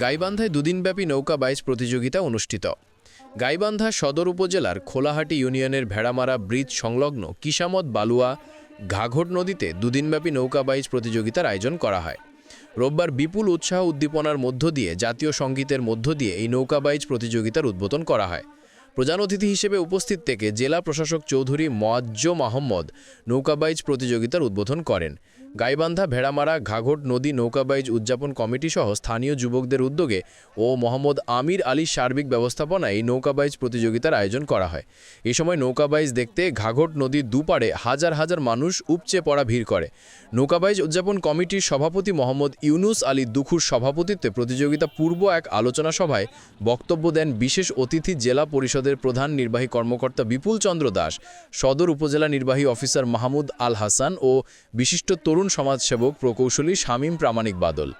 গাইবান্ধায় দুদিনব্যাপী নৌকা বাইচ প্রতিযোগিতা অনুষ্ঠিত। গাইবান্ধা সদর উপজেলার খোলাহাটি ইউনিয়নের ভেড়ামারা ব্রিজ সংলগ্ন কিসামত বালুয়া ঘাঘট নদীতে দুদিনব্যাপী নৌকা বাইচ প্রতিযোগিতার আয়োজন করা হয়। রোববার বিপুল উৎসাহ উদ্দীপনার মধ্য দিয়ে জাতীয় সঙ্গীতের মধ্য দিয়ে এই নৌকা বাইচ প্রতিযোগিতার উদ্বোধন করা হয়। প্রধান অতিথি হিসেবে উপস্থিত থেকে জেলা প্রশাসক চৌধুরী মোয়াজ্জ মাহমদ নৌকাবাইজ প্রতিযোগিতার উদ্বোধন করেন। গাইবান্ধা, ভেড়ামারা, ঘাঘট নদী নৌকাবাইজ উদযাপন কমিটি সহ স্থানীয় যুবকদের উদ্যোগে ও মোহাম্মদ আমির আলীর সার্বিক ব্যবস্থাপনায় এই নৌকাবাইজ প্রতিযোগিতার আয়োজন করা হয়। এ সময় নৌকাবাইজ দেখতে ঘাঘট নদীর দুপারে হাজার হাজার মানুষ উপচে পড়া ভিড় করে। নৌকাবাইজ উদযাপন কমিটির সভাপতি মোহাম্মদ ইউনুস আলী দুখুর সভাপতিত্বে প্রতিযোগিতা পূর্ব এক আলোচনা সভায় বক্তব্য দেন বিশেষ অতিথি জেলা পরিষদের প্রধান নির্বাহী কর্মকর্তা বিপুল চন্দ্র দাস, সদর উপজেলা নির্বাহী অফিসার মাহমুদ আল হাসান ও বিশিষ্ট তরুণ সমাজসেবক প্রকৌশলী শামীম প্রামাণিক বাদল।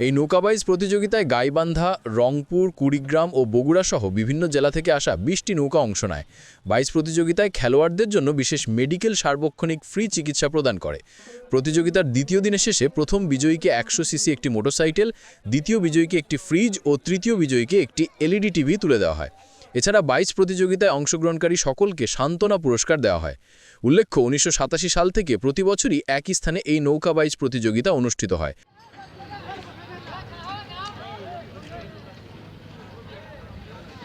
এই নৌকাবাইজ প্রতিযোগিতায় গাইবান্ধা, রংপুর, কুড়িগ্রাম ও বগুড়া সহ বিভিন্ন জেলা থেকে আসা বিশটি নৌকা অংশ নেয়। বাইজ প্রতিযোগিতায় খেলোয়াড়দের জন্য বিশেষ মেডিকেল সার্বক্ষণিক ফ্রি চিকিৎসা প্রদান করে। প্রতিযোগিতার দ্বিতীয় দিনের শেষে প্রথম বিজয়ীকে একশো সিসি একটি মোটরসাইকেল, দ্বিতীয় বিজয়ীকে একটি ফ্রিজ ও তৃতীয় বিজয়ীকে একটি এলইডি টিভি তুলে দেওয়া হয়। এছাড়া বাইশ প্রতিযোগিতায় অংশগ্রহণকারী সকলকে সান্ত্বনা পুরস্কার দেওয়া হয়। উল্লেখ্য, উনিশশো সাতাশি সাল থেকে প্রতি বছরই একই স্থানে এই নৌকা বাইচ প্রতিযোগিতা অনুষ্ঠিত হয়।